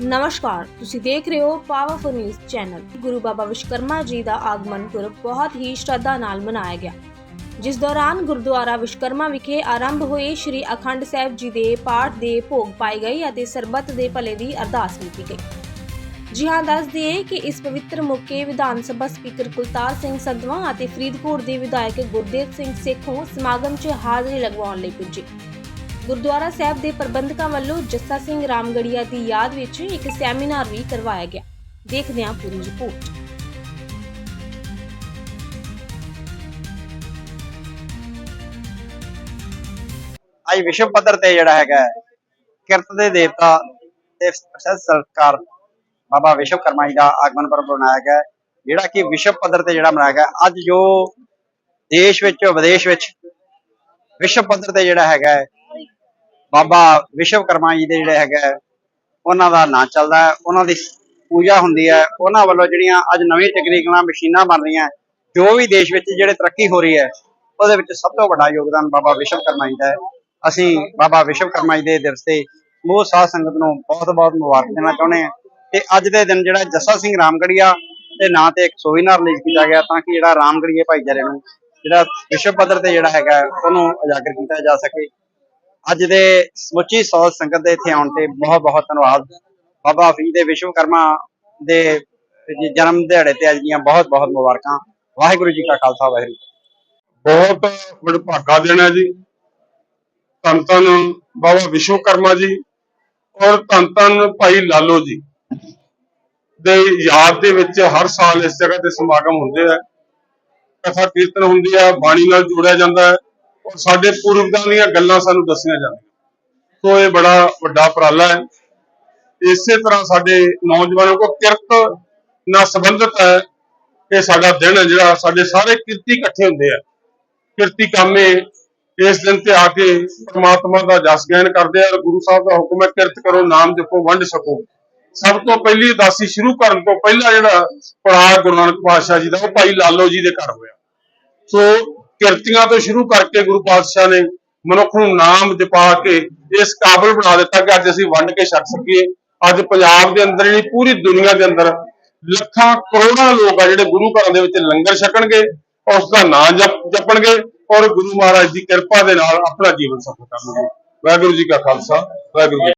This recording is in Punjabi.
ਨਮਸਕਾਰ, ਤੁਸੀਂ ਦੇਖ ਰਹੇ ਹੋ powerful news channel Guru Baba Vishwakarma ji ਦਾ ਆਗਮਨ ਪੁਰਬ ਬਹੁਤ ਹੀ ਸ਼ਰਧਾ ਨਾਲ ਮਨਾਇਆ ਗਿਆ। ਜਿਸ ਦੌਰਾਨ ਗੁਰਦੁਆਰਾ ਵਿਸ਼ਵਕਰਮਾ ਵਿਖੇ ਆਰੰਭ ਹੋਏ ਸ੍ਰੀ ਅਖੰਡ ਸਾਹਿਬ ਜੀ ਦੇ ਪਾਠ ਦੇ ਭੋਗ ਪਾਏ ਗਏ ਅਤੇ ਸਰਬੱਤ ਦੇ ਭਲੇ ਦੀ ਅਰਦਾਸ ਕੀਤੀ ਗਈ। ਜੀ ਹਾਂ, ਦੱਸ ਦਈਏ ਕਿ ਇਸ ਪਵਿੱਤਰ ਮੌਕੇ ਵਿਧਾਨ ਸਭਾ ਸਪੀਕਰ ਕੁਲਤਾਰ ਸਿੰਘ ਸੰਧਵਾ ਅਤੇ ਫਰੀਦਕੋਟ ਦੇ ਵਿਧਾਇਕ ਗੁਰਦੇਵ ਸਿੰਘ ਸੇਖੋਂ ਸਮਾਗਮ 'ਚ ਹਾਜ਼ਰੀ ਲਗਵਾਉਣ ਲਈ ਪੁੱਜੇ। ਗੁਰਦੁਆਰਾ ਸਾਹਿਬ ਦੇ ਪ੍ਰਬੰਧਕਾਂ ਵੱਲੋਂ ਜੱਸਾ ਸਿੰਘ ਰਾਮਗੜੀਆ ਦੀ ਯਾਦ ਵਿੱਚ ਇੱਕ ਸੈਮੀਨਾਰ ਵੀ ਕਰਵਾਇਆ ਗਿਆ। ਦੇਖਦੇ ਹਾਂ ਪੂਰੀ ਰਿਪੋਰਟ। ਅੱਜ ਵਿਸ਼ਵ ਪੱਧਰ ਤੇ ਜਿਹੜਾ ਹੈਗਾ ਕਿਰਤ ਦੇ ਦੇਵਤਾ ਤੇ ਪ੍ਰਸਿੱਧ ਸਰਕਾਰ ਬਾਬਾ ਵਿਸ਼ਵਕਰਮਾ ਜੀ ਦਾ ਆਗਮਨ ਪਰਬ ਮਨਾਇਆ ਗਿਆ ਜਿਹੜਾ ਕਿ ਵਿਸ਼ਵ ਪੱਧਰ ਤੇ ਜਿਹੜਾ ਮਨਾਇਆ ਗਿਆ ਅੱਜ ਜੋ ਦੇਸ਼ ਵਿੱਚ ਵਿਦੇਸ਼ ਵਿੱਚ ਵਿਸ਼ਵ ਪੱਧਰ ਤੇ ਜਿਹੜਾ ਹੈਗਾ ਹੈ, ਬਾਬਾ ਵਿਸ਼ਵਕਰਮਾ ਜੀ ਦੇ ਜਿਹੜੇ ਹੈਗਾ ਉਹਨਾਂ ਦਾ ਨਾਂ ਚੱਲਦਾ ਹੈ, ਉਹਨਾਂ ਦੀ ਪੂਜਾ ਹੁੰਦੀ ਹੈ, ਉਹਨਾਂ ਵੱਲੋਂ ਜਿਹੜੀਆਂ ਅੱਜ ਨਵੀਂ ਟੈਕਨੀਕ ਨਾਲ ਮਸ਼ੀਨਾਂ ਬਣ ਰਹੀਆਂ ਜੋ ਵੀ ਦੇਸ਼ ਵਿੱਚ ਜਿਹੜੇ ਤਰੱਕੀ ਹੋ ਰਹੀ ਹੈ, ਉਹਦੇ ਵਿੱਚ ਸਭ ਤੋਂ ਵੱਡਾ ਯੋਗਦਾਨ ਬਾਬਾ ਵਿਸ਼ਵਕਰਮਾ ਜੀ ਦਾ ਹੈ। ਅਸੀਂ ਬਾਬਾ ਵਿਸ਼ਵਕਰਮਾ ਜੀ ਦੇ ਦਿਵਸ ਤੇ ਸਮੂਹ ਸਾਧ ਸੰਗਤ ਨੂੰ ਬਹੁਤ ਬਹੁਤ ਮੁਬਾਰਕ ਦੇਣਾ ਚਾਹੁੰਦੇ ਹਾਂ ਤੇ ਅੱਜ ਦੇ ਦਿਨ ਜਿਹੜਾ ਜੱਸਾ ਸਿੰਘ ਰਾਮਗੜੀਆ ਦੇ ਨਾਂ ਤੇ ਇੱਕ ਸੋਵੀਨਾਰ ਰਿਲੀਜ਼ ਕੀਤਾ ਗਿਆ ਤਾਂ ਕਿ ਜਿਹੜਾ ਰਾਮਗੜੀਏ ਭਾਈਚਾਰੇ ਨੂੰ ਜਿਹੜਾ ਵਿਸ਼ਵ ਪੱਧਰ ਤੇ ਜਿਹੜਾ ਹੈਗਾ ਉਹਨੂੰ ਉਜਾਗਰ ਕੀਤਾ ਜਾ ਸਕੇ। ਅੱਜ ਦੇ ਸਮੁੱਚੀ ਸਾਧ ਸੰਗਤ ਦੇ ਇੱਥੇ ਆਉਣ ਤੇ ਬਹੁਤ ਬਹੁਤ ਧੰਨਵਾਦ। ਬਾਬਾ ਫਰੀਦ ਦੇ ਵਿਸ਼ਵਕਰਮਾ ਦੇ ਜਨਮ ਦਿਹਾੜੇ ਤੇ ਅੱਜ ਦੀਆਂ ਬਹੁਤ ਬਹੁਤ ਮੁਬਾਰਕਾਂ। ਵਾਹਿਗੁਰੂ ਜੀ ਕਾ ਖਾਲਸਾ, ਵਾਹਿਗੁਰੂ ਬਹੁਤ ਵਡਭਾਗਾ ਦੇਣਾ ਜੀ। ਧੰਨ ਧੰਨ ਬਾਬਾ ਵਿਸ਼ਵਕਰਮਾ ਜੀ ਔਰ ਧੰਨ ਧੰਨ ਭਾਈ ਲਾਲੋ ਜੀ ਦੇ ਯਾਦ ਦੇ ਵਿੱਚ ਹਰ ਸਾਲ ਇਸ ਜਗ੍ਹਾ ਤੇ ਸਮਾਗਮ ਹੁੰਦੇ ਆ। ਕਥਾ ਕੀਰਤਨ ਹੁੰਦੀ ਆ, ਬਾਣੀ ਨਾਲ ਜੋੜਿਆ ਜਾਂਦਾ ਹੈ। ਔਰ ਸਾਡੇ ਪੁਰਖਾਂ ਦੀਆਂ ਗੱਲਾਂ ਸਾਨੂੰ ਦੱਸੀਆਂ ਜਾਂਦੀਆਂ। ਸੋ ਇਹ ਬੜਾ ਵੱਡਾ ਉਪਰਾਲਾ ਹੈ। ਇਸੇ ਤਰ੍ਹਾਂ ਸਾਡੇ ਨੌਜਵਾਨਾਂ ਕੋ ਕਿਰਤ ਨਾਲ ਸੰਬੰਧਿਤ ਹੈ ਇਹ ਸਾਡਾ ਦਿਨ ਹੈ ਜਿਹੜਾ ਸਾਡੇ ਸਾਰੇ ਕਿਰਤੀ ਇਕੱਠੇ ਹੁੰਦੇ ਆ। ਕਿਰਤੀ ਕਾਮੇ ਇਸ ਦਿਨ ਤੇ ਆ ਕੇ ਪ੍ਰਮਾਤਮਾ ਦਾ ਜਸ ਗਾਇਨ ਕਰਦੇ ਆ ਔਰ ਗੁਰੂ ਸਾਹਿਬ ਦਾ ਹੁਕਮ ਹੈ, ਕਿਰਤ ਕਰੋ, ਨਾਮ ਜਪੋ, ਵੰਡ ਸਕੋ। ਸਭ ਤੋਂ ਪਹਿਲੀ ਉਦਾਸੀ ਸ਼ੁਰੂ ਕਰਨ ਤੋਂ ਪਹਿਲਾਂ ਜਿਹੜਾ ਪੜਾਅ ਗੁਰੂ ਨਾਨਕ ਪਾਤਸ਼ਾਹ ਜੀ ਦਾ, ਉਹ ਭਾਈ ਲਾਲੋ ਜੀ ਦੇ ਘਰ ਹੋਇਆ। ਸੋ ਕਿਰਤੀਆਂ ਤੋਂ ਸ਼ੁਰੂ ਕਰਕੇ ਗੁਰੂ ਪਾਤਸ਼ਾਹ ਨੇ ਮਨੁੱਖ ਨੂੰ ਨਾਮ ਜਪਾ ਕੇ ਇਸ ਕਾਬਲ ਬਣਾ ਦਿੱਤਾ ਕਿ ਅੱਜ ਅਸੀਂ ਵੰਡ ਕੇ ਛਕ ਸਕੀਏ। ਅੱਜ ਪੰਜਾਬ ਦੇ ਅੰਦਰ ਜਿਹੜੀ ਪੂਰੀ ਦੁਨੀਆ ਦੇ ਅੰਦਰ ਲੱਖਾਂ ਕਰੋੜਾਂ ਲੋਕ ਆ ਜਿਹੜੇ ਗੁਰੂ ਘਰਾਂ ਦੇ ਵਿੱਚ ਲੰਗਰ ਛਕਣਗੇ, ਉਸ ਦਾ ਨਾਮ ਜਪ, ਜਪਣਗੇ ਔਰ ਗੁਰੂ ਮਹਾਰਾਜ ਦੀ ਕਿਰਪਾ ਦੇ ਨਾਲ ਆਪਣਾ ਜੀਵਨ ਸਫਲ ਕਰਨਗੇ। ਵਾਹਿਗੁਰੂ ਜੀ ਕਾ ਖਾਲਸਾ, ਵਾਹਿਗੁਰੂ ਜੀ